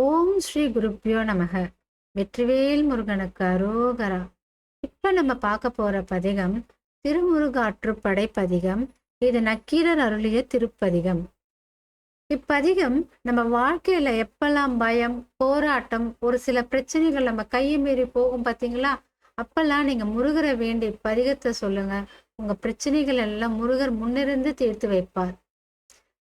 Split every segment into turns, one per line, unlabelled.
ஓம் ஸ்ரீ குருப்பியோ நமக. வெற்றிவேல் முருகனுக்கு அரோகரா. இப்ப நம்ம பார்க்க போற பதிகம் திருமுருகாற்றுப்படை பதிகம் இது நக்கீரர் அருளிய திருப்பதிகம். இப்பதிகம் நம்ம வாழ்க்கையில எப்பெல்லாம் பயம் போராட்டம் ஒரு சில பிரச்சனைகள் நம்ம கையை மீறி போகும் பாத்தீங்களா? அப்பெல்லாம் நீங்க முருகரை வேண்டி பதிகத்தை சொல்லுங்க. உங்க பிரச்சனைகள் எல்லாம் முருகர் முன்னிருந்து தீர்த்து வைப்பார்.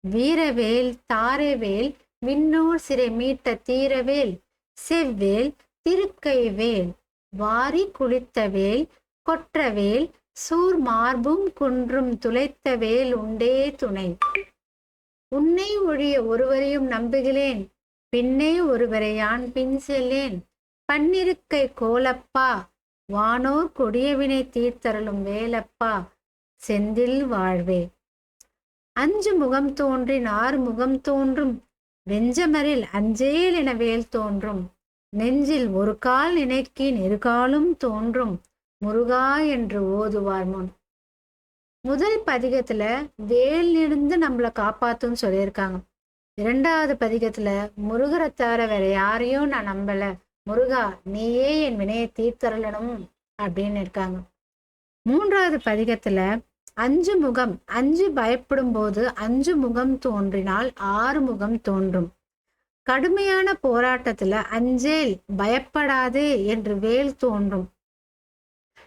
வீரவேல் தாரவேல் விண்ணோர் சிறை மீட்ட தீரவேல் செவ்வேல் திருக்கைவேல் வாரி குளித்த வேல் கொற்றவேல் சூர் மார்பும் குன்றும் துளைத்த வேல் உண்டே துணை. உன்னை ஒழிய ஒருவரையும் நம்புகிறேன் பின்னே ஒருவரை யான் பின் செல்லேன். பன்னிருக்கை கோலப்பா வானோர் கொடியவினை தீர்த்தருளும் வேலப்பா செந்தில் வாழ்வே. அஞ்சு முகம் தோன்றின் ஆறு முகம் தோன்றும் வெஞ்சமரில் அஞ்சேல் என வேல் தோன்றும். நெஞ்சில் ஒரு கால் நினைக்கின் இருகாலும் தோன்றும். முருகா என்று ஓதுவார் முன். முதல் பதிகத்துல வேல் இருந்து நம்மளை காப்பாத்துன்னு சொல்லியிருக்காங்க. இரண்டாவது பதிகத்துல முருகரை தவிர வேற யாரையும் நான் நம்பல. முருகா நீயே என் வினையை தீர்த்தரலணும் அப்படின்னு இருக்காங்க. மூன்றாவது பதிகத்துல அஞ்சு முகம் அஞ்சு பயப்படும் போது அஞ்சு முகம் தோன்றினால் ஆறு முகம் தோன்றும். கடுமையான போராட்டத்துல அஞ்சேல் பயப்படாதே என்று வேல் தோன்றும்.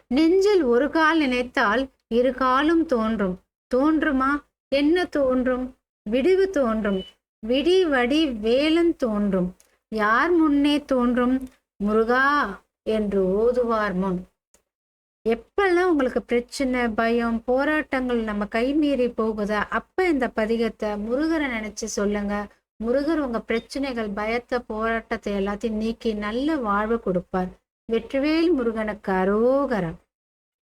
நெஞ்சில் ஒரு கால் நினைத்தால் இரு காலும் தோன்றும். தோன்றுமா? என்ன தோன்றும்? விடிவு தோன்றும். விடி வடி வேலன் தோன்றும். யார் முன்னே தோன்றும்? முருகா என்று ஓதுவார் முன். எப்பெல்லாம் உங்களுக்கு பிரச்சனை பயம் போராட்டங்கள் நம்ம கை மீறி போகுதா அப்ப இந்த பதிகத்தை முருகரை நினைச்சு சொல்லுங்க. முருகர் உங்க பிரச்சனைகள் பயத்தை போராட்டத்தை எல்லாத்தையும் நீக்கி நல்ல வாழ்வு கொடுப்பார். வெற்றிவேல் முருகனுக்கு அரோகரம்.